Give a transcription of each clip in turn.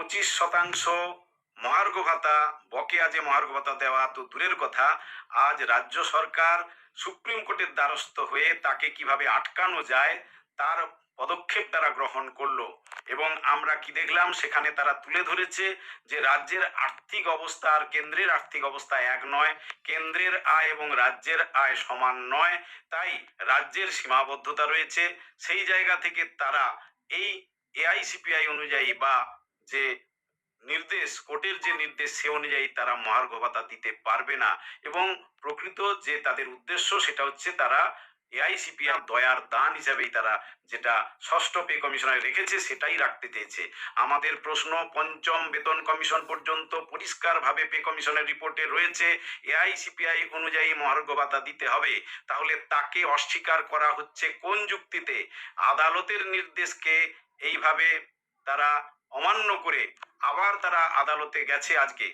পঁচিশ শতাংশ মহার্ঘ ভাতা বকেয়া যে মহার্ঘ ভাতা দেওয়া তো দূরের কথা, আজ রাজ্য সরকার সুপ্রিম কোর্টের দ্বারস্থ হয়ে তাকে কীভাবে আটকানো যায় তার পদক্ষেপ তারা গ্রহণ করল এবং আমরা কি দেখলাম, সেখানে তারা তুলে ধরেছে যে রাজ্যের আর্থিক অবস্থা আর কেন্দ্রের আর্থিক অবস্থা এক নয়, কেন্দ্রের আয় এবং রাজ্যের আয় সমান নয়, তাই রাজ্যের সীমাবদ্ধতা রয়েছে। সেই জায়গা থেকে তারা এই এআইসিপিআই অনুযায়ী বা যে নির্দেশ, কোর্টের যে নির্দেশ সে অনুযায়ী তারা মহার্ঘ ভাতা দিতে পারবে না এবং প্রকৃত যে তাদের উদ্দেশ্য সেটা হচ্ছে তারা এআইসিপিআর দয়ার দান হিসাবেই তারা যেটা ষষ্ঠ পে কমিশনে রেখেছে সেটাই রাখতে চেয়েছে। আমাদের প্রশ্ন, পঞ্চম বেতন কমিশন পর্যন্ত পরিষ্কারভাবে পে কমিশনের রিপোর্টে রয়েছে, এআইসিপিআই অনুযায়ী মহার্ঘ ভাতা দিতে হবে। তাহলে তাকে অস্বীকার করা হচ্ছে কোন যুক্তিতে? আদালতের নির্দেশকে এইভাবে তারা অমান্য করে আবার তারা আদালতে গেছে আজকে।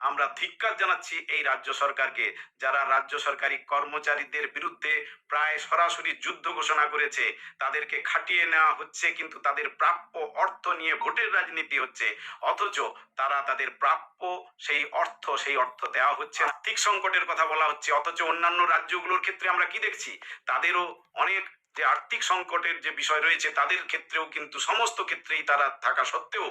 আমরা ধিক্কার জানাচ্ছি এই রাজ্য সরকারকে, যারা রাজ্য সরকারি কর্মচারীদের বিরুদ্ধে প্রায় সরাসরি যুদ্ধ ঘোষণা করেছে, তাদেরকে খাটিয়ে নেওয়া হচ্ছে, কিন্তু তাদের প্রাপ্য অর্থ নিয়ে ভোটের রাজনীতি হচ্ছে, অথচ তারা তাদের প্রাপ্য সেই অর্থ সেই অর্থ দেওয়া হচ্ছে আর্থিক সংকটের কথা বলা হচ্ছে, অথচ অন্যান্য রাজ্যগুলোর ক্ষেত্রে আমরা কি দেখছি? তাদেরও অনেক যে আর্থিক সংকটের যে বিষয় রয়েছে, তাদের ক্ষেত্রেও কিন্তু সমস্ত ক্ষেত্রেই তারা থাকা সত্ত্বেও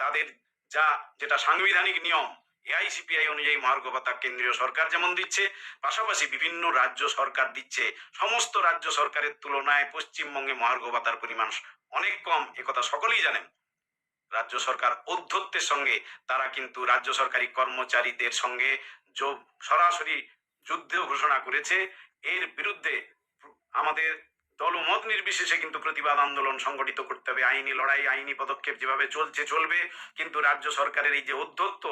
তাদের যা যেটা সাংবিধানিক নিয়ম এআইসিপিআই অনুযায়ী মহার্ঘ ভাতা কেন্দ্রীয় সরকার যেমন দিচ্ছে, পাশাপাশি বিভিন্ন রাজ্য সরকার দিচ্ছে। সমস্ত রাজ্য সরকারের তুলনায় পশ্চিমবঙ্গে মহার্ঘ ভাতার পরিমাণ অনেক কম একথা সকলেই জানেন। রাজ্য সরকার অধ্যত্বের সঙ্গে, তারা কিন্তু রাজ্য সরকারি কর্মচারীদের সঙ্গে সরাসরি যুদ্ধ ঘোষণা করেছে। এর বিরুদ্ধে আমাদের দলমত নির্বিশেষে কিন্তু প্রতিবাদ আন্দোলন সংগঠিত করতে হবে। আইনি লড়াই, আইনি পদক্ষেপ যেভাবে চলছে, চলবে। কিন্তু রাজ্য সরকারের এই যে উদ্ধত্ত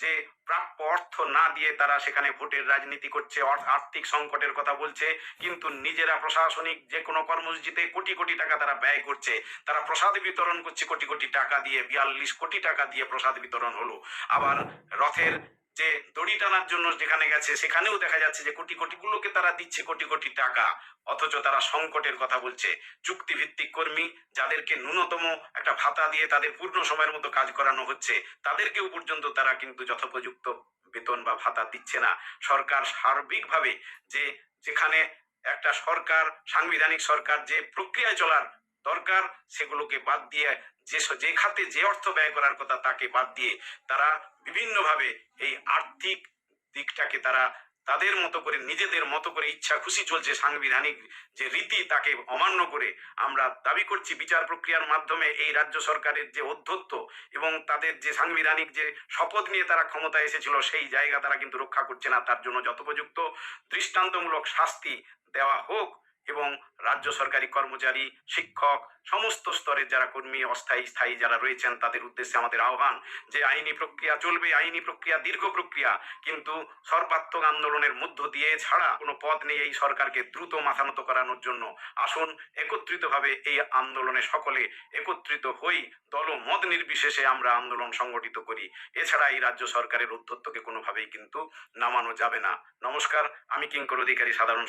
যে প্রাপ্য অর্থ না দিয়ে তারা সেখানে ভোটের রাজনীতি করছে আর্থিক সংকটের কথা বলছে, কিন্তু নিজেরা প্রশাসনিক যে কোনো কর্মসূচিতে কোটি কোটি টাকা তারা ব্যয় করছে। তারা প্রসাদ বিতরণ করছে কোটি কোটি টাকা দিয়ে, বিয়াল্লিশ কোটি টাকা দিয়ে প্রসাদ বিতরণ হলো। আবার রথের যে দড়ি টানার জন্য যেখানে গেছে, সেখানেও দেখা যাচ্ছে যে কোটি কোটিগুলোকে তারা দিচ্ছে কোটি কোটি টাকা। অথচ তারা সংকটের কথা বলছে। চুক্তিভিত্তিক কর্মী যাদেরকে ন্যূনতম একটা ভাতা দিয়ে তাদের পূর্ণ সময়ের মতো কাজ করানো হচ্ছে, তাদেরকেও পর্যন্ত তারা কিন্তু যথোপযুক্ত বেতন বা ভাতা দিচ্ছে না। সরকার সার্বিকভাবে যে যেখানে একটা সরকার, সাংবিধানিক সরকার যে প্রক্রিয়ায় চলার দরকার, সেগুলোকে বাদ দিয়ে যে যে খাতে যে অর্থ ব্যয় করার কথা তাকে বাদ দিয়ে তারা বিভিন্নভাবে এই আর্থিক দিকটাকে তারা তাদের মতো করে, নিজেদের মতো করে ইচ্ছা খুশি চলছে সাংবিধানিক যে রীতি তাকে অমান্য করে। আমরা দাবি করছি বিচার প্রক্রিয়ার মাধ্যমে এই রাজ্য সরকারের যে অধ্যত্ত এবং তাদের যে সাংবিধানিক যে শপথ নিয়ে তারা ক্ষমতায় এসেছিল, সেই জায়গা তারা কিন্তু রক্ষা করছে না। তার জন্য যথোপযুক্ত দৃষ্টান্তমূলক শাস্তি দেওয়া হোক এবং রাজ্য সরকারি কর্মচারী, শিক্ষক, সমস্ত স্তরের যারা কর্মী, অস্থায়ী, স্থায়ী যারা রয়েছেন, তাদের উদ্দেশ্যে আমাদের আহ্বান যে আইনি প্রক্রিয়া চলবে, আইনি প্রক্রিয়া দীর্ঘ প্রক্রিয়া, কিন্তু সর্বাত্মক আন্দোলনের মধ্য দিয়ে ছাড়া কোনো পথ নেই এই সরকারকে দ্রুত মাথানত করানোর জন্য। আসুন, একত্রিতভাবে এই আন্দোলনে সকলে একত্রিত হই দল মত নির্বিশেষে আমরা আন্দোলন সংগঠিত করি। এছাড়া এই রাজ্য সরকারের উদ্ধত্তকে কোনোভাবেই কিন্তু নামানো যাবে না। নমস্কার, আমি কিঙ্কর অধিকারী, সাধারণ